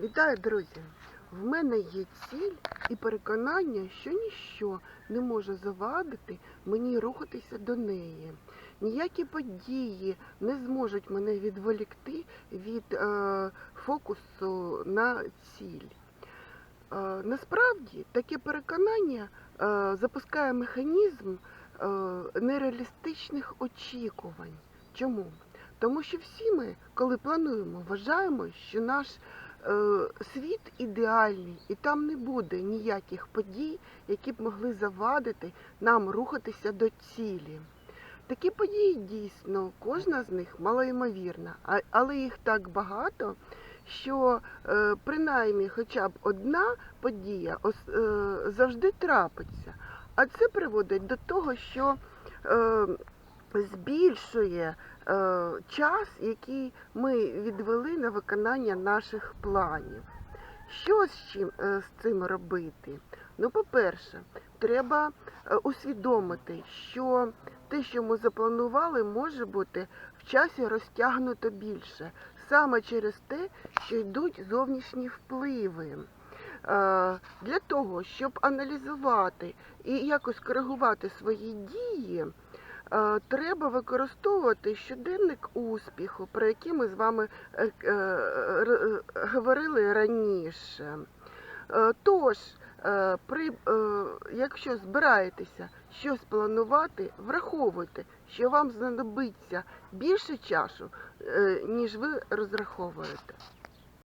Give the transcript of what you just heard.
Вітаю, друзі! В мене є ціль і переконання, що ніщо не може завадити мені рухатися до неї. Ніякі події не зможуть мене відволікти від е, фокусу на ціль. Е, насправді таке переконання е, запускає механізм е, нереалістичних очікувань. Чому? Тому що всі ми, коли плануємо, вважаємо, що наш світ ідеальний, і там не буде ніяких подій, які б могли завадити нам рухатися до цілі. Такі події дійсно, кожна з них малоймовірна, але їх так багато, що е, принаймні хоча б одна подія е, завжди трапиться. А це приводить до того, що е, збільшує е, час, який ми відвели на виконання наших планів. Що з чим е, з цим робити? Ну, по-перше, треба е, усвідомити, що те, що ми запланували, може бути в часі розтягнуто більше, саме через те, що йдуть зовнішні впливи. Е, Для того, щоб аналізувати і якось коригувати свої дії, треба використовувати щоденник успіху, про який ми з вами е, е, е, говорили раніше. Е, Тож, е, при, е, якщо збираєтеся щось планувати, враховуйте, що вам знадобиться більше часу, е, ніж ви розраховуєте.